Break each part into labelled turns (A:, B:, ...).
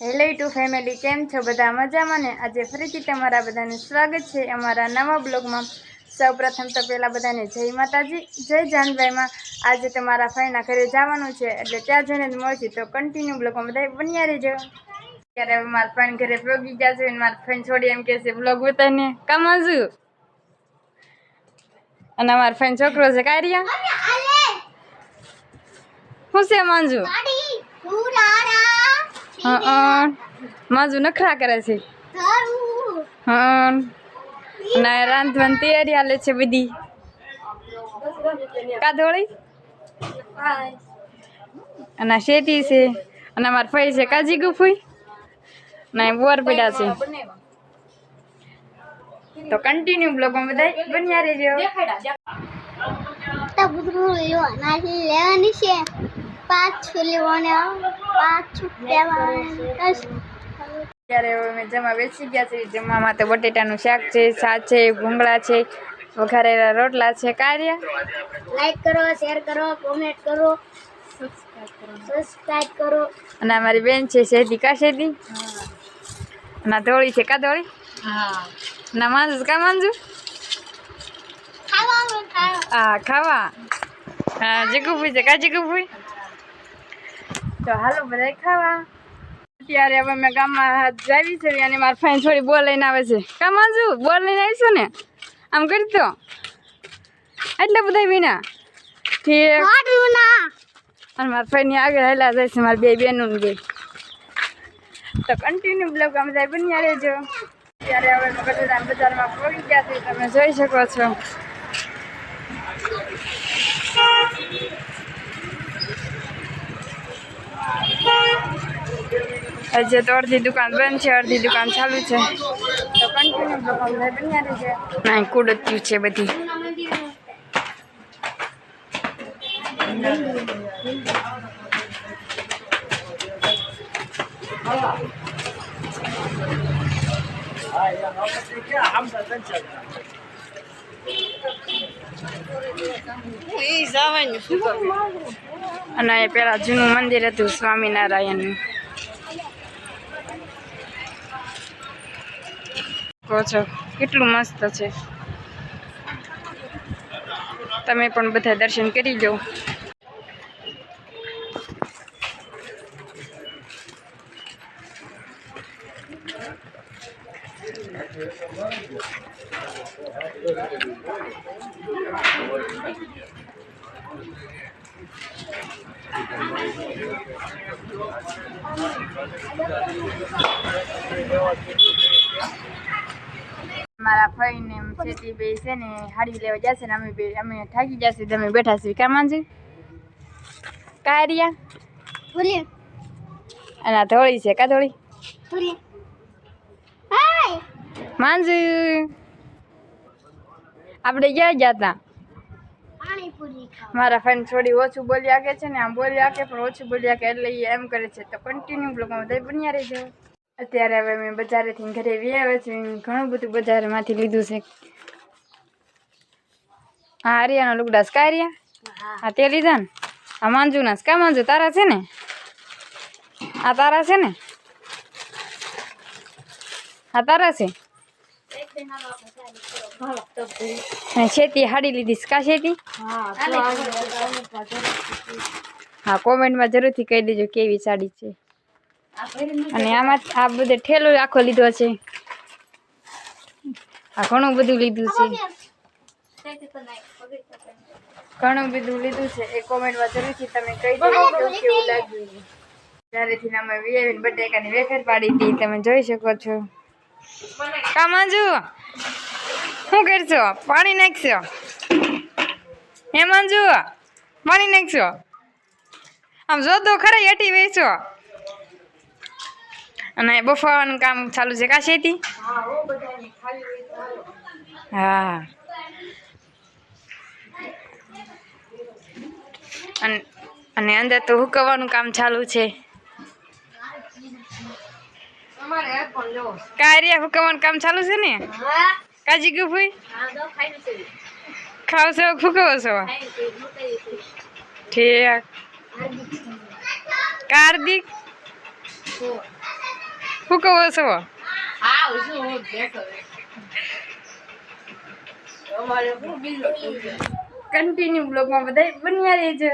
A: Hello two family કેમ છો બધા મજામાં ને? આજે ફરીથી તમારા બધાનું સ્વાગત છે અમારા નવા બ્લોગમાં. સૌ પ્રથમ તો પહેલાં બધાને જય માતાજી જય જાનભાઈમાં. આજે તમારા ફાઈના ઘરે જવાનું છે એટલે ત્યાં જઈને જ મળશે. તો કન્ટિન્યુ બ્લોગમાં બધા બન્યા રહેજો. ત્યારે હવે મારા ફાઈન ઘરે ભોગી ગયા છે મારા ફાઈન છોડી એમ કે છે બ્લોગ ઉતારીને. કમાજુ અને અમારા ફાઈન છોકરો છે કાર્યા. શું છે માંજુ? હા માજુ નખરા કરે છે. હા. ના, રાંધવાની તૈયારી હાલે છે બધી. કાધોળી અને શેતી છે. અને અમારા ફઈ છે કાજી ગુફુઈ અને બોર છે. તો કન્ટિન્યુ બ્લોગમાં બધા બન્યા અમે જમવા બેસી ગયા છે જમવામાં તો બટેટાનું શાક છે સાત છે ભૂંગળા છે વઘારેલા રોટલા છે. કાર્ય?
B: લાઈક કરો શેર કરો કોમેન્ટ કરો સબસ્ક્રાઇબ કરો.
A: અને અમારી બેન છે શેતી કા શેતી અને ધોળી છે કા ધોળી?
B: હા.
A: ના માંજુ કા માંજુ? હા ખાવા. હા જીગુભાઈ છે કા જીગુભાઈ? તો હાલો બધા ખાવા. અત્યારે હવે મેં ગામમાં જાવી છે અને મારા ફ્રેન્ડ થોડી બોલ લઈને આવે છે. કામ આજુ? બોલ લઈને આવીશું ને? આમ કરી તો એટલે બધા વિના અને મારા ફ્રેન્ડની આગળ હેલા જાય છે મારી બે બેનો બે. તો કન્ટિન્યુ બ્લોગ અમે જાય બન્યા રહેજો. ત્યારે હવે મગજ બજારમાં પહોંચી ગયા છે તમે જોઈ શકો છો. હજે તો અડધી દુકાન બંધ છે અડધી દુકાન ચાલુ છે તો કન્ટિન્યુ બ્લોગ અમે જાય બન્યા રહેજો ના કુડત્યું છે બધી અને એ પેલા જૂનું મંદિર હતું સ્વામિનારાયણનું કહો છો કેટલું મસ્ત છે. તમે પણ બધા દર્શન કરી જાઓ મારા ફઈ ને છેતી બે છે ને હાડી લેવા જશે ને અમે બે અમે થાકી જશે તમે બેઠા છીએ કા માંજી કારિયા?
B: ભૂલી.
A: અને આ ધોળી છે કા ધોળી?
B: ભૂલી. હાય.
A: માંજુ આપણે ક્યાં ગયા હતા મારા ફ્રેન્ડ થોડી ઓછું બોલી આગે છે ને આમ બોલી આગે પણ ઓછું બોલ્યા કે એટલે એમ કરે છે તો કન્ટિન્યુ બ્લોગમાં બધા બન્યા રહેજો. અત્યારે હવે મેં બજારેથી ઘરે વી આવે છે ઘણું બધું બજારમાંથી લીધું છે. હા હરિયાનો લુગડાસ કા હરિયા હા. તે લીધા ને? આ માંજુના કા માંજુ? તારા છે ને? આ તારા છે ને? હા તારા છે? શેતી હાડી લીધી છે. કા શેતી? હા કોમેન્ટમાં જરૂરથી કહી દેજો કેવી સાડી છે. અને આમાં આ બધે ઠેલો આખો લીધો છે. આ ઘણું બધું લીધું છે. ઘણું બધું લીધું છે. એ કોમેન્ટમાં જરૂરથી તમે કહી દો કેવું લાગ્યું. ત્યારેથી અમે વિયાવીને બટેકાની વેફર પાડી હતી. તમે જોઈ શકો છો. કામાંજુ શું કરશો? પાણી નાખશો? હે માંજુ? પાણી નાખશો? આમ જો તો ખરા એટી વેચો અને બફાવાનું કામ ચાલુ છે. કા શેતી? હા. અને અને અંદર તો હુકવવાનું કામ ચાલુ છે. કાર્ય હુકવવાનું કામ ચાલુ છે ને? કાજી
B: દો
A: ખાવ છો ફૂકવો છો? ઠીક. કાર્તિક શું કહો છો કન્ટિન્યુ બ્લોગમાં બધા બન્યા રહેજો.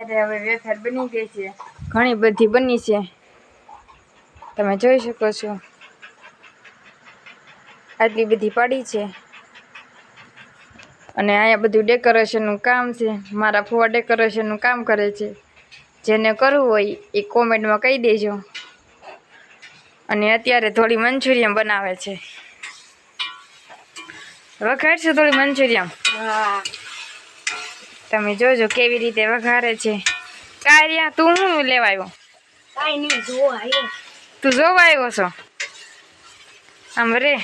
A: અરે હવે વેફર બની ગઈ છે. ઘણી બધી બની છે. તમે જોઈ શકો છો. આટલી બધી પાડી છે. અને અહીંયા બધું ડેકોરેશનનું કામ છે. મારા ફુવા ડેકોરેશનનું કામ કરે છે. જેને કરવું હોય એ કોમેન્ટમાં કહી દેજો. અને અત્યારે થોડી મંચુરિયમ બનાવે છે. વઘારશે થોડી
B: મંચુરિયમ
A: તમે જોજો કેવી રીતે વઘારે છે. કાર્યા તું શું લેવા આવ્યો? તું જોવા આવ્યો છો? આમ રે.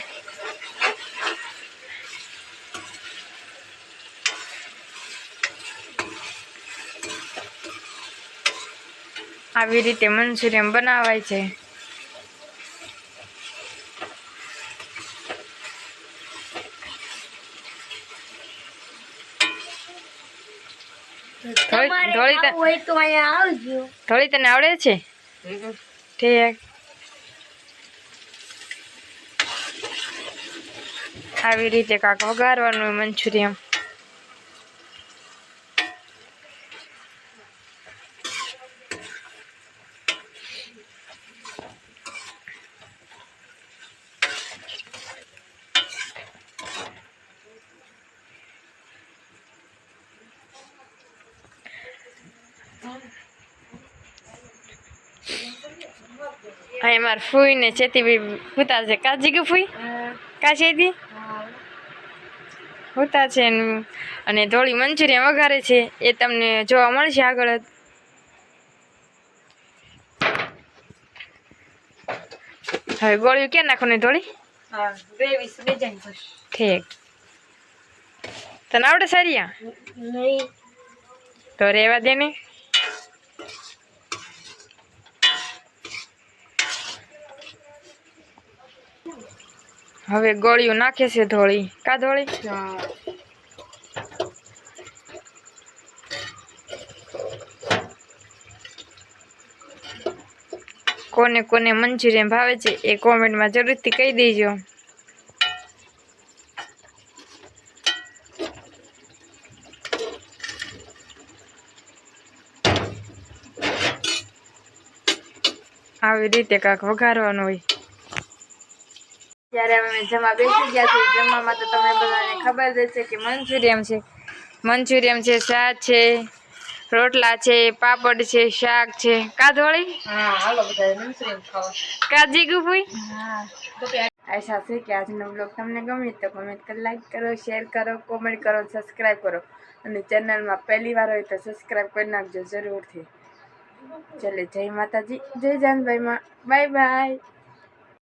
A: આવી રીતે મંચુરિયમ બનાવાય છે
B: તમારે
A: થોડી
B: ખાવું હોય તો અહીંયા આવજો.
A: થોડી તને આવડે છે? ઠીક. આવી રીતે કાંક વઘારવાનું હોય અહીં માર ફૂઈ ને ચેતી હુતા છે. કાજી ગયું ફૂઈ? કા ચેતી હુતા છે ને- અને ધોળી મંચુરિયન વઘારે છે. એ તમને જોવા મળશે આગળ. હવે ગોળીઓ ક્યાં
B: ગ્રેવી બેજાઈ બસ
A: ઠીક. તને આવડે સારી તો રેવા દે ને. હવે ગોળીઓ નાખે છે ધોળી. કા
B: ધોળી?
A: કોને કોને મંચુરિયન ભાવે છે એ કોમેન્ટમાં જરૂરથી કહી દેજો. આવી રીતે કાંક વઘારવાનું હોય. ત્યારે અમે જમવા બેસી ગયા છે જમવામાં તો તમને બધાને ખબર જ છે કે મંચુરિયમ છે. મંચુરિયમ છે શાક છે રોટલા છે પાપડ છે શાક છે. કાધોળી કાજી ગુફુઈ
B: હા.
A: આશા છે કે આજનો બ્લોગ તમને ગમે તો કોમેન્ટ કરો લાઈક કરો શેર કરો કોમેન્ટ કરો સબસ્ક્રાઈબ કરો. અને ચેનલમાં પહેલી વાર હોય તો સબસ્ક્રાઈબ કરી નાખજો જરૂરથી. ચાલે જય માતાજી જય જાનભાઈમાં. Bye bye